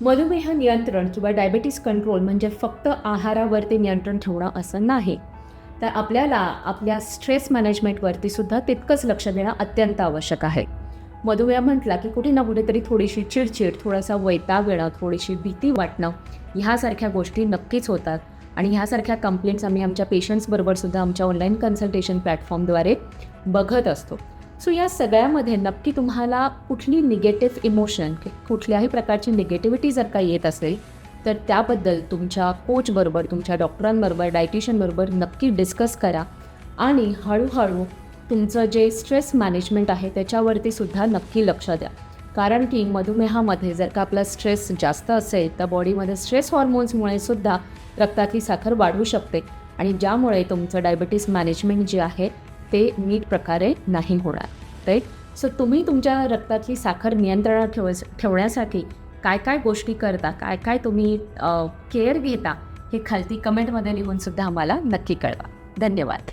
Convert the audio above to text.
मधुमेह नियंत्रण किंवा डायबेटीस कंट्रोल म्हणजे फक्त आहारावरती नियंत्रण ठेवणं असं नाही. तर आपल्याला आपल्या स्ट्रेस मॅनेजमेंटवरती सुद्धा तितकंच लक्ष देणं अत्यंत आवश्यक आहे. मधुमेह म्हटला की कुठे ना कुठेतरी थोडीशी चिडचिड थोडासा वैताग येणं थोडीशी भीती वाटणं ह्यासारख्या गोष्टी नक्कीच होतात. आणि ह्यासारख्या कंप्लेंट्स आम्ही आमच्या पेशंट्सबरोबर सुद्धा आमच्या ऑनलाईन कन्सल्टेशन प्लॅटफॉर्मद्वारे बघत असतो. सो या सगळ्यामध्ये नक्की तुम्हाला कुठली निगेटिव्ह इमोशन कुठल्याही प्रकारची निगेटिव्हिटी जर का येत असेल तर त्याबद्दल तुमच्या कोचबरोबर तुमच्या डॉक्टरांबरोबर डायटिशियनबरोबर नक्की डिस्कस करा. आणि हळूहळू तुमचं जे स्ट्रेस मॅनेजमेंट आहे त्याच्यावरती सुद्धा नक्की लक्ष द्या. कारण की मधुमेहामध्ये जर का आपला स्ट्रेस जास्त असेल तर बॉडीमध्ये स्ट्रेस हॉर्मोन्समुळे सुद्धा रक्तातली साखर वाढू शकते. आणि ज्यामुळे तुमचं डायबिटीस मॅनेजमेंट जे आहे ते नीट प्रकारे नाही होणार राईट सो तुम्ही तुमच्या रक्तातली साखर नियंत्रणात ठेव ठेवण्यासाठी काय काय गोष्टी करता काय काय तुम्ही केअर घेता हे खालती कमेंटमध्ये लिहून सुद्धा आम्हाला नक्की कळवा. धन्यवाद.